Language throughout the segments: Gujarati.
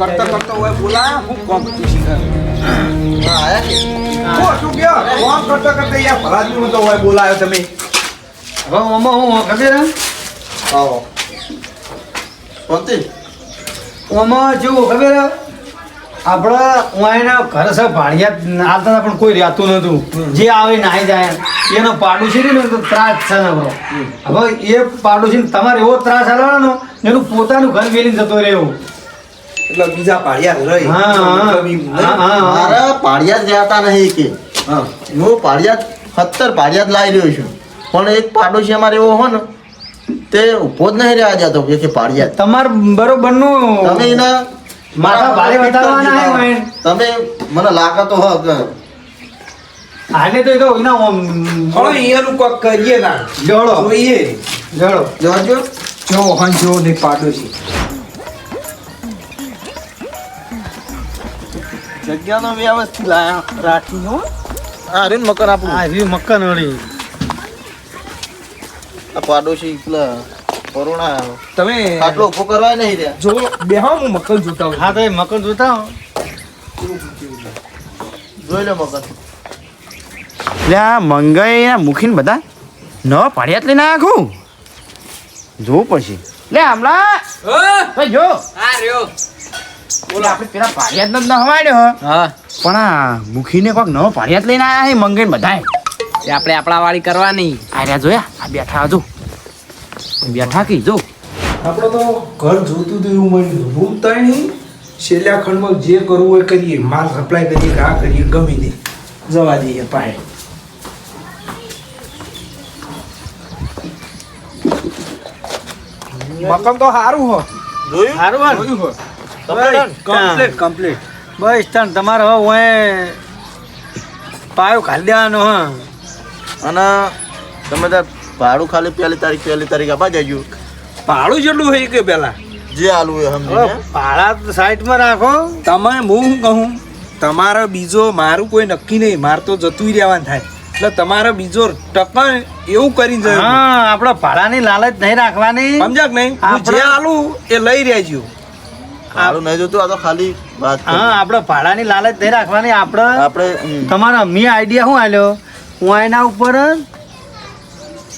કરતા કરતા હોય બોલા હું કોમ શીખર હા, આયા કે? ઓ શું કયો? કોમ કરતા કરતા યાર ભલાદમી તો હોય બોલાયો તમે? હવે આમાં હું ખબર? આવો. શાંતિ? આમાં જેવું ખબર આપણા વાયના ઘર છે ભાડિયા હાલતા પણ કોઈ રહેતું નતું જે આવે નાહી જાય. એનો પાડોશી ને તો ત્રાસ છે હવે એ પાડોશી તમારે એવો ત્રાસ હાલવાનો એનું પોતાનું ઘર મેલીને જતો રહ્યો. એટલે બીજા પાડ્યા રહી. મારા પાડિયા જ રહેતા નહીં કે હું. પાડિયા સત્તર પાડિયા જ લાવી રહ્યો છું. પણ એક પાડોશી અમારે એવો હોય ને તે ઊભો જ નહીં રહેવા જતો કે પાડિયા તમાર બરોબર બરોબરનું તમે એના મારા ભારે બતાવવાના હે તમે મને લાગતો હો કે આને તો એ તો એના ઓમ એનું કોક કરીએ ના. જોડો. જોઈએ. જોડો. જોજો. જો હંજો ને પાડોશી. જગ્યાનો વ્યવસ્થિત લાયા રાખી હો. આ રીન મકાન આપણું. આ રહ્યું મકાન વાળી. આ પાડોશી પેલા કરોણા તમે આટલો ઊભો કરવા નહીં રહ્યા. જો બેહો હું મકાન જોતા હા તો મકાન જોતા હો. જોઈ લો મકાન. આ મંગાઈ ના મુખીને બધા? ન પાડ્યા લઈને આખું? જોવું પડશે. લે હમણાં જો. હા રહ્યો. આપણે પેલા પાડ્યા જ ન હવાડ્યો હા. પણ આ મુખીને કોઈક નવો પાડ્યા લઈને આયા છે મંગાઈને બધાય. તે આપણે આપણા વાળી કરવાની. આ જોયા આ બેઠા જો બેઠા કી જો. આપણે તો ઘર જોતું હતું એવું મળ્યું રૂમ તણી છેલ્લા ખંડમાં જે કરવું હોય કરીએ. માલ સપ્લાય કરીએ કે કરીએ ગમે તે. જવા દઈએ પાહે. મકમ તો સારું હો. જોયું? સારું હે જોયું હો. Complete? Complete complete. બસ તાન તમારે હવે હું પાયો ખાલી દેવાનો હા. અને તમે તાર ભાડું ખાલી પહેલી તારીખ પહેલી તારીખ આપવા જજો. ભાડું જેટલું હોય કે પેલા જે આલુ હોય સમજી ભાડા સાઈડમાં રાખો. તમે હું શું કહું? તમારો બીજો મારું કોઈ નક્કી નહીં. મારે તો જતું રહેવાનું થાય. એટલે તમારો બીજો ટકણ એવું કરીને જાય હા આપણે ભાડાની લાલચ નહીં રાખવાની. સમજાક નહીં? હું જે આપણે- એ લઈ રહેજો. ભાડું નહીં જોતું આ તો ખાલી વાત હા આપણે ભાડાની લાલચ નહીં રાખવાની આપણે આપણે હમ. તમારા આઈડિયા શું આલ્યો હું એના ઉપર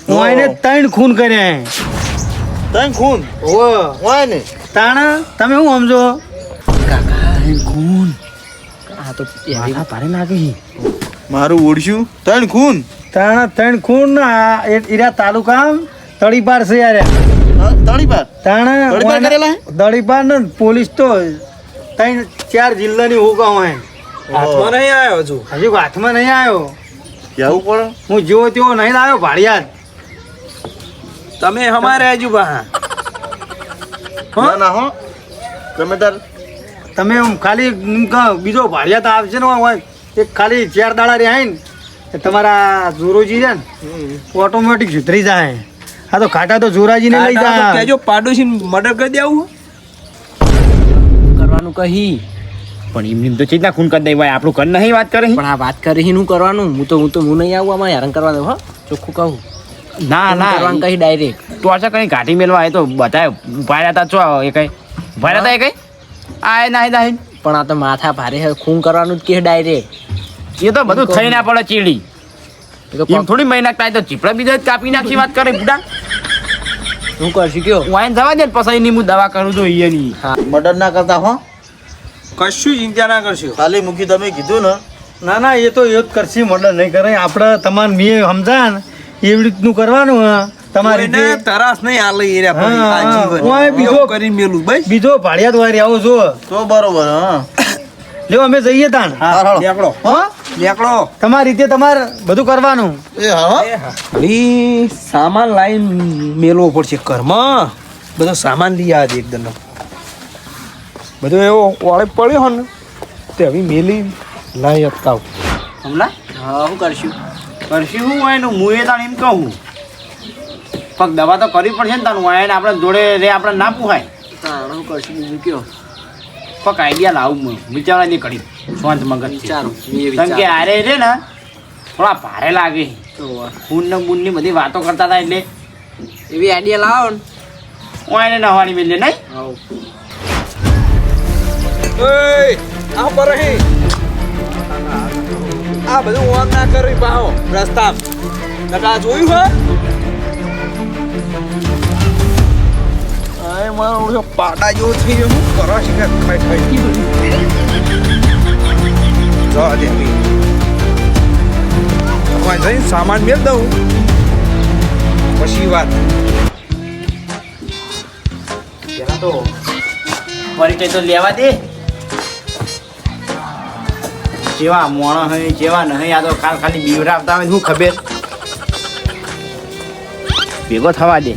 હું એને ત્રણ ખૂન કર્યા તને ખૂન? ઓ. હોય ને તાણ તમે શું સમજો? આ તો માથા ભારે લાગે મારું ઓળશું ત્રણ ખૂન? ત્રણ ત્રણ ખૂન આ એરા તાલુકા તળીપાર છે યાર. હા, તળી પાર તાણ તળીપાર કરેલા તળીપાર ને પોલીસ તો ત્રણ ચાર જિલ્લાની હોકા હોય હાથમાં નહીં આવ્યો હજુ? હજુ હાથમાં નહીં આવ્યો. કેવું પડે. હું જેવો તેવો નહીં લાવ્યો ભાડિયાત તમે અમારે આજુ બા ના ના હો. તમે તાર તમે ખાલી કહો, બીજો ભાડિયાત આવશે ને હોય એક ખાલી ચાર દાડા રહ્યા ને તમારા જોરોજી છે ને ઓટોમેટિક સુધરી જાય. આ તો ખાટા તો જોરાજીને લઈ જાય કેજો પાડોશી મર્ડર કરી દેવું કરવાનું કહી? પણ એમની તો ચેતના ખૂન કરી દઈ ભાઈ આપણું ઘર નહીં વાત કરે પણ આ વાત કરી હું કરવાનું? હું તો હું તો હું નહીં આવું આમાં હેરાન કરવા દઉં હો. ચોખ્ખું કહું. ના ના. કરવાનું કહી ડાયરેક્ટ આછા કઈ ઘાટી મેલવા એ તો બધા ઊભા તા હતા ચો એ કઈ? ઊભા તા હતા એ કઈ? આ એ નાહી નાહી પણ આ તો માથા ભારે છે ખૂન કરવાનું જ કે ડાયરેક્ટ એ તો બધું થઈ ના પડે ચીડી. તો એમ થોડી મહી નાખતા તો ચીપડા બીજા જ કાપી નાખી વાત કરે બુડા. શું કરશું કયો? વાયન જવા દે ને પછી એની હું દવા કરું તો એની મર્ડર ના કરતા હો. કશું ચિંતા ના કરશું. ખાલી મૂકી તમે કીધું ને. ના ના એ તો એ જ કરશે મર્ડર નહીં કરે આપણે તમારે મેં સમજા ને એવી રીતનું કરવાનું હા. તમારી તરાસ નહીં એ રહ્યા હા, હા. આજીવન. ઓય બીજો- કરી મેલું ભાઈ બીજો ભાડિયાત વારી આવો છો. તો બરોબર હા. લ્યો અમે જઈએ તાણ. લેકડો લેકડો તમારી રીતે તમારે બધું કરવાનું. એ હા સામાન લાઈન મેલવો પડશે ઘરમાં. બધો સામાન લઈ આવે એકદમ બધો એવો વાળે પડ્યો હો ને તે હવે મેલી લાઈ અટકાવ. હમલા? હા હું કરશું. કરશું હું હોય ને હું એ તાણ એમ કહું. પગ દવા તો કરવી પડશે ને તારું વાયન આપણે જોડે રે આપણે ના પુહાય. તાણ કરશું બીજું કયો? પગ આઈડિયા લાવું હું. વિચારવા નહીં કરી શાંત મગજ વિચારો મેં કારણ કે આરે રે ને થોડા ભારે લાગે. તો ખૂન ને બૂનની બધી વાતો કરતા હતા એટલે એવી આઈડિયા લાવો ને. હું એને નવાની મિલે નહીં? આ પર આ બધું ઓન ના કરી પાહો. રસ્તા જોયું હે? અરે મારો ઓળખ્યો પાડા જેવો થઈ ગયો હું કરો છે કે ખાઈ ખાઈ જવા દે. કોઈ જઈને સામાન મેળ દઉં પછી વાત પેલા તો પરિચય તો લેવા દે જેવા મોણ હે જેવા નહીં આ તો ખાલ ખાલી બીવરાવતા હોય શું ખબર ભેગો થવા દે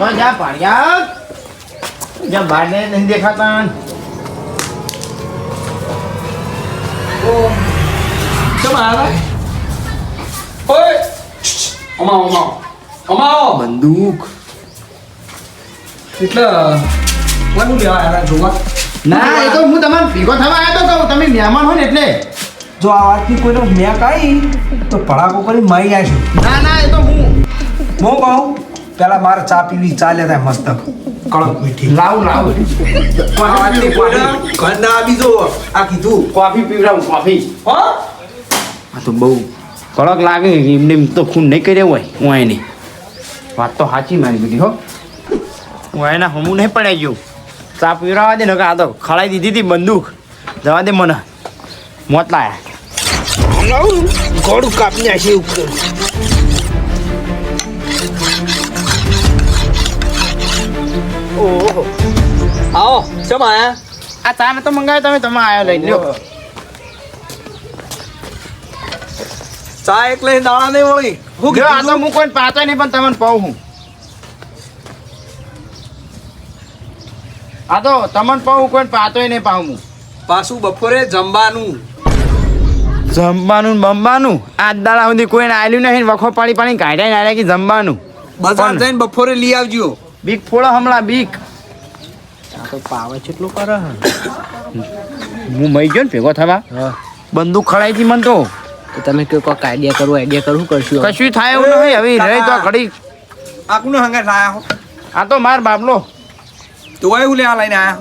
તો જા પાડ્યા જા બહાર ને નહીં દેખાતા. બંદૂક. એટલે કોનું લેવા આવ્યા જોવા? ના એ તો હું તમારે ભેગો થવા આવ્યો તો કહું તમે મહેમાન હો ને એટલે. જો આ વાતની કોઈનો મેં કાઈ તો પડાકો કરી મારી આવીશું. ના ના એ તો હું. હું કહું? પેલા મારે ચા પીવી ચાલે થાય મસ્ત. કડક મીઠી. લાવ લાવ. ઘરના વાતની કોઈને ઘર ના આવી જો આ કીધું. કોફી પીવડાવું કોફી. હો? આ તો બહુ કડક લાગે એમને એમ તો ખૂન નહીં કર્યો હોય હું એની વાત તો સાચી મારી બધી હો. હું એના હમું નહીં પડાઈ ગયું. ચા પીવડાવવા દે ને આ તો ખળાઈ દીધી હતી બંદૂક. જવા દે મને. મોત લાયા. ગોળું કાપી છે ઉપર. ઓહો. આવો ચમ આયા? આ ચા નતો મંગાવ્યો તમે તમે આવ્યો લઈ લ્યો. ચા એકલે દાણા નહીં વળી હું ગયો આ તો હું કોઈ પાતો નહીં પણ તમને પાઉં હું. આ તો તમને પાઉં કોઈ પાતોય નહીં પાઉં હું. પાછું બપોરે જમવાનું. જમવાનું મમવાનું બમવાનું? આ દાડા સુધી કોઈને આવેલું નહીં વખો પાણી પાણી કાઢ્યા નાખ્યા કે જમવાનું? બજાર જઈને બપોરે લઈ આવજો. બીક ફોડો હમણાં બીક. આ તો પાવે કેટલું કરે હે. હું મઈ ગયો ને ભેગો થવા? બંદૂક ખડાઈ હતી મને તો. તમે કયો કોઈક આઈડિયા કરો આઈડિયા કરું કરશું કશું થાય એવું નહીં હવે રહી તો ઘડી. આકુને હંગે લાયા હો? આ તો માર બાબલો તો લે લેવા લઈને આયા.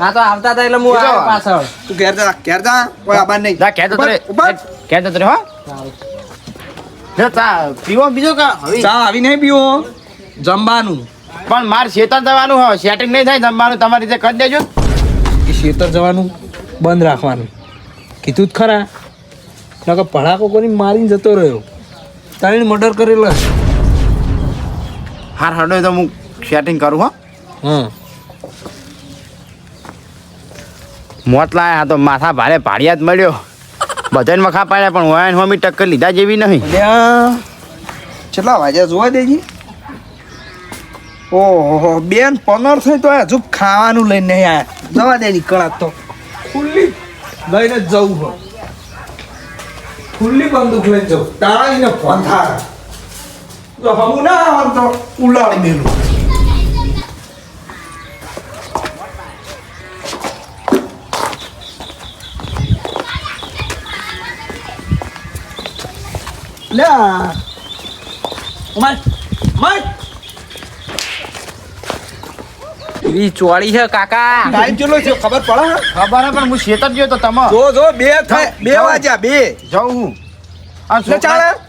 હા તો આવતા હતા એટલે હું આવ્યો પાછળ. તું ઘેર જા ઘેર જા કોઈ આબાન નહીં. જા કહેતો તરે કહેતો તરે હો. જા તા પીવો બીજો કા? હવે. ચા આવી નહીં પીવો. જમવાનું. પણ માર શેતર જવાનું હોય સેટિંગ નહીં થાય તમારું તમારી રીતે કરી દેજો. કે શેતર જવાનું બંધ રાખવાનું. કીધું જ ખરા. નકર પડાકો કોની મારીને જતો રહ્યો. તારીને મર્ડર કરેલો. હાર હડો તો હું સેટિંગ કરું હો. હં. મોત લાયા આ તો માથા ભારે ભાડિયા જ મળ્યો. બધાને મખા પાડ્યા પણ હોય હોમી ટક્કર લીધા જેવી નહીં. કેટલા વાગ્યા જોવા દેજી. ઓહો, બેન, પનર થઈ તો હજુ ખાવાનું લઈને નહીં જવા દે નીકળા તો. ખુલ્લી લઈને જવું હોય. ખુલ્લી બંદૂક લઈને જવું. તાળીને ફોન થાય તો હમું ના આવે તો ઉલાડી મેલું. લે ઉમાર ઉમાર એવી ચોળી છે કાકા. ટાઈમ કેટલો છે ખબર પડે? ખબર હે પણ હું શેતર ગયો તો તમે. જો જો બે થાય બે. વાગ્યા બે. જાઉં હું.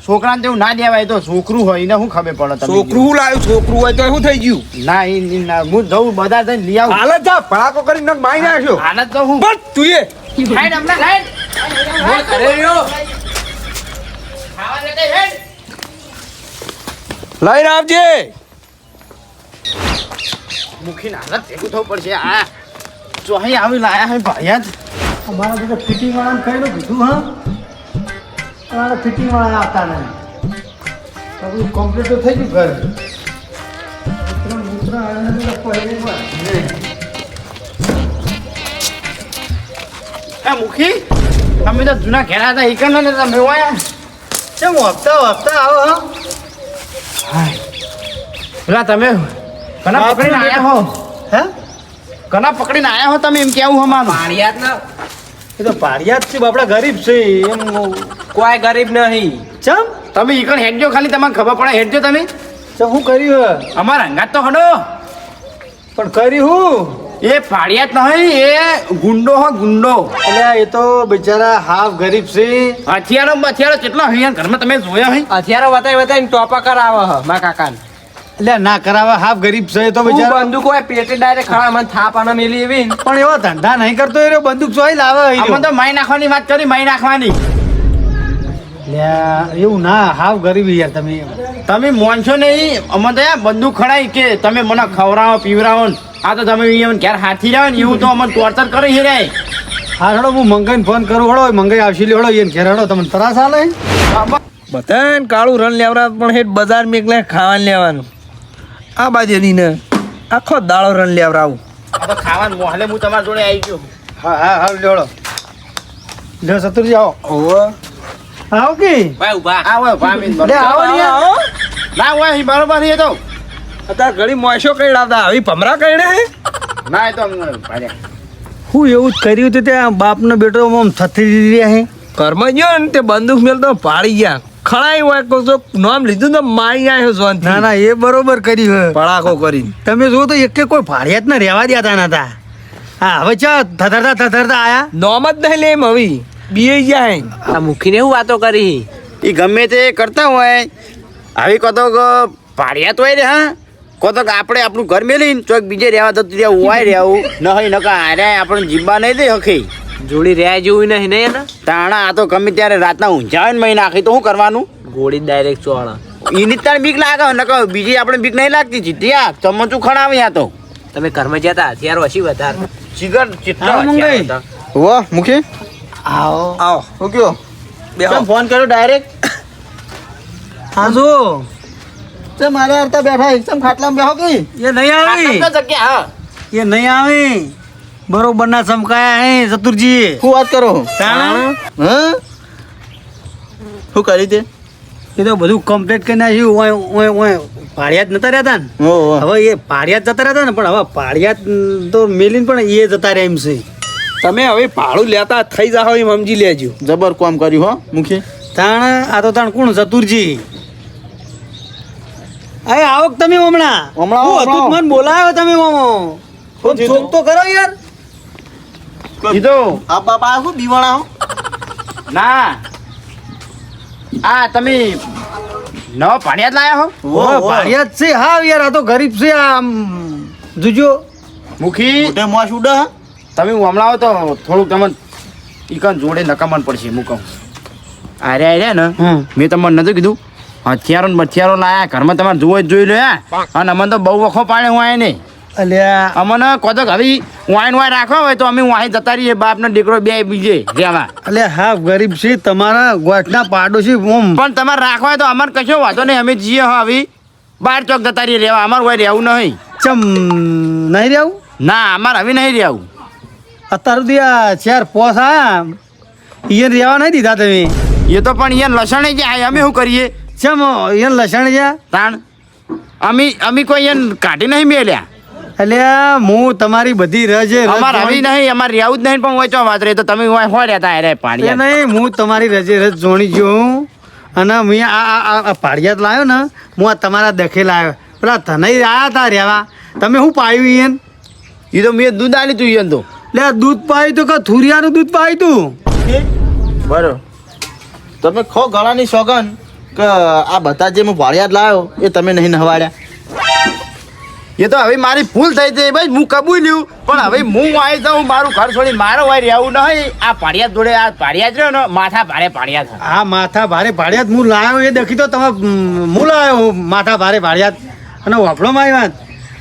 છોકરાને તેવું ના દેવાય તો છોકરું હોય ને શું ખબર પડે છોકરું લાવ્યું? છોકરું હોય તો શું થઈ ગયું? ના એ ઈ ના હું જઉં બધા જઈને લઈ આવું. હાલત જા ભડાકો કરીને મારી નાખ્યો હાલત તો હું. બસ તું એ. ખાઈને હમણાં ખાઈને. ખાવા લઈને આવજે. મુખીને હાલત ભેગું થવું પડશે આ જો અહીં આવી લાયા હે ભાઈ અમારા બધા ફિટિંગ વાળાને કહેલું કીધું હા? તમારા ફિટિંગ વાળા આવતા નહીં. બધું કમ્પ્લીટ તો થઈ ગયું ઘર. મિત્ર આવીને એ મુખી તમે તો જૂના ઘેરા હતા ઈકન ને તમે વાયા. કેમ હપ્તા હપ્તા આવો હા? પેલા તમે કના પકડીને આયા હો? હે? કના પકડીને આયા હો તમે એમ કેવું અમારું પાડિયાત ના. એ તો પાડિયાત છે બાપડા ગરીબ છે એમ કોઈ ગરીબ નહીં. ચમ? તમે ઈકણ હેડજો ખાલી તમારે ખબર પડે હેડજો તમે. તો શું કર્યું હે? અમારા અંગાત તો હડો. પણ કરી હું? એ પાડિયાત નહીં એ ગુંડો હો ગુંડો. એટલે એ તો બિચારા હાફ ગરીબ છે. હથિયારો હથિયારો કેટલા હૈયા ઘરમાં તમે જોયા હૈ હથિયારો બતાવી બતાવીને ટોપા કરાવે હ મારા કાકાને. એટલે ના કરાવે હાફ ગરીબ છે તો બિચારો. બંદૂક હોય પેટે ડાયરેક્ટ ખાવા મને થાપ આના મેલી એવી. પણ એવો ધંધા નહીં કરતો એ બંદૂક જોઈ લાવે આમાં તો માઈ નાખવાની વાત કરી માઈ નાખવાની. લે એવું ના હાવ ગરીબ યાર તમે. તમે મોનશો નહીં અમે તો બંદૂક ખડાય કે તમે મને ખવડાવો પીવડાવો આ તો તમે અહીંયા ઘેર હાથી રહ્યો ને એવું તો અમને ટોર્ચર કરી છે રે હા હળો હું મંગાઈને ફોન કરું હળો મંગાઈ આવશે લે હળો એને ઘેર હળો તમને ત્રાસ આલે? બધાને કાળું રન લેવરા પણ હેઠ બજાર મેં ખાવાનું લેવાનું. આ બાજુ ને આખો દાળો રન લેવરાવું આ તો ખાવાનું મોહલે હું તમારા જોડે આવી ગયો. હા હા હા લેવડો. લે સતુરજી આવો. ઓહો આવો કે? ભાઈ ઊભા. આવો ભામીન લે આવો ને આવો ના હોય હી બરોબર છે તો અત્યારે ઘડી મોશો કઈ લાવતા આવી ભમરા કઈ હે ના એ તો હું એવું જ કર્યું હતું ત્યાં બાપનો બેટો આમ થતી રહ્યા હે કર્મ ગયો ને તે બંદૂક મેલ તો પાડી ગયા. ખણાઈ હોય કો તો નામ લીધું તો મારી આવ્યો ના સોનથી ના એ બરોબર કરી હે. પડાકો કરીને. તમે જો તો એકે કોઈ ભાડિયાત ના રહેવા દેતા નતા હા હવે ચા થથરતા થથરતા આયા. નોમ જ નહીં લે એમ હવે. બીએ જાય આ મુખીને હું વાતો કરી? એ ગમે તે કરતા હોય. આવી કતો પાડ્યા હોય રે હા? કતો આપણે આપણું ઘર મેલીને ચોક બીજે રહેવા તો ત્યાં હોય રહેવું. ન હોય નકા આરે આપણે જીવવા નહીં દે હખી. જોડી રહ્યા જેવું નહીં નહીં એને? તાણા આ તો ગમે ત્યારે રાતના ઊંઝા હોય ને મહી નાખી તો શું કરવાનું? ગોળી ડાયરેક્ટ ચોળા એની તાર બીક લાગે કહો બીજી આપણે બીક નહીં લાગતી જીત્યા ચમચું ખણાવી આ તો. તમે ઘરમાં જતા અત્યારે હશી વધાર. જીગર ચિત્તા હા, મંગાઈ. વાહ મુખી? આવો. આવો. હું કયો? બે ફોન કર્યો ડાયરેક્ટ હા જો તે મારે હરતા બેઠા એકદમ ખાટલામાં બેહો કે? એ નહીં આવી. જગ્યા એ નહીં આવી. બરોબર ના ચમકાયા હે ચતુરજી. શું વાત કરો હા? શું કરી તે? એ તો બધું કમ્પ્લીટ કરી નાખ્યું. ઓય ઓય ઓય. પાળિયાત નતા રહેતા ને. હવે એ પાળિયાત જતા રહેતા ને પણ હવે પાળિયાત તો મેલીને પણ એ જતા રહે એમ છે. તમે હવે ભાડું લેતા થઈ જાઓ એમ સમજી લેજો. જબર કામ કર્યું હો મુખી. તાણ આ તો તાણ કોણ? ચતુરજી. અરે આવક તમે હમણાં. હમણાં મન બોલાયો તમે શોક તો કરો યાર. કીધું. આ બાપા આ શું બીવાણા હો? ના. આ તમે નવા પાડિયા જ લાયા હો? ઓ, જ છે. હા યાર આ તો ગરીબ છે આમ જોજો. મુખી મોટે મોસ ઉડે હા? તમે હમણાં આવો તો થોડુંક તમને ઈકન જોડે નકામણ પડશે હું કહું. અરે અરે ને? મેં તમને નતું કીધું. હથિયારો ને બથિયારો લાયા. ઘરમાં તમારે જોવો જ જોઈ લો હા? અને અમને તો બહુ વખો પાડે હું નહીં અલ્યા. અમને કોતો હવે વાઈન વાય રાખવા હોય તો અમે વાહી જતા રહીએ બાપ ને દીકરો બે બીજે રહેવા એટલે હા ગરીબ છે તમારા ગોઠના પાડોશી ઓમ. પણ તમારે રાખવા હોય તો અમારે કશો વાંધો નહીં અમે જઈએ હો હવે. બાર ચોક જતા રહીએ રહેવા. અમારે હોય રહેવું નહીં. ચમ નહીં રહેવું? ના અમારે હવે નહીં રહેવું. અત્યાર સુધી આ ચાર પોસ આયા ઈયન રહેવા નહીં દીધા તમે. એ તો પણ અહીંયા લસણ જાય અમે શું કરીએ? ચમ ઈયન લસણ છે તાણ અમે અમે કોઈ અહીંયા કાઢી નહીં મેલ્યા. અલ્યા હું તમારી બધી રજ અમાર આવી નહીં અમારે રહેવું જ નહીં પણ હોય વાત રહી. તો તમે હોય હોય રહેતા અરે પાણી નહીં હું તમારી રજે રજ જોણી ગયો અને મેં આ આ- પાડિયાત લાવ્યો ને હું આ તમારા દખે લાવ્યો પેલા તને આયા તા રહેવા. તમે શું પાયું ઈયન? એ તો મેં દૂધ આલી તું ઈયન તો. લે આ દૂધ પાયું તું કે થુરિયાનું દૂધ પાયું તું? બરો. તમે ખો ગળાની સોગન કે આ બધા જે હું ભાડિયાત લાવ્યો એ તમે નહીં નહવાડ્યા. એ તો હવે મારી ભૂલ થઈ હતી ભાઈ હું કબૂલ્યું. પણ હવે હું આવી જાઉં મારું ઘર છોડી મારો હોય રહેવું નહીં. આ પાડિયા જોડે આ પાડિયા જ રહ્યો ને માથા ભારે પાડિયા હા આ માથા ભારે ભાડિયાત હું લાવ્યો એ દેખી તો તમે હું લાવ્યો માથા ભારે ભાડિયાત અને વાપડો મારી વાત.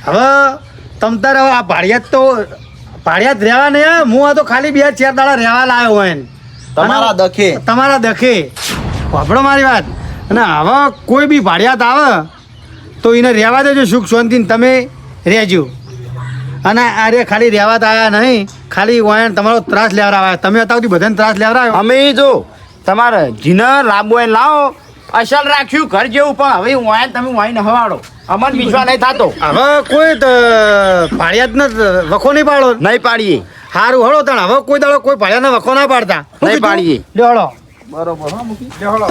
હવે તમ તાર હવે આ ભાડિયાત તો ભાડિયાત રહેવા નહીં હું આ તો ખાલી બે ચાર દાડા રહેવા લાવ્યો હોય તમારા દખે. તમારા દખે. વાપડો મારી વાત. અને હવે કોઈ બી ભાડિયાત આવે તો એને રહેવા દેજો સુખ શાંતિને તમે રહેજો. અને અરે ખાલી રહેવા આવ્યા નહીં ખાલી વાયણ તમારો ત્રાસ લેવડાવ્યા તમે અત્યાર બધાને ત્રાસ લેવડાવ્યો? અમે જો તમારે જીને લાંબો લાવો અસલ રાખ્યું ઘર જેવું પણ હવે વાયણ તમે વાઈને હવાડો. અમન વિશ્વાસ નહીં થતો. હવે કોઈ ભાડિયાત ન વખો નહીં પાડો. નહીં પાડીએ. સારું હળો તણ હવે કોઈ દાડો કોઈ ભાડિયાને વખો ના પાડતા. નહીં પાડીએ. હળો. બરોબર હા લ્યો હળો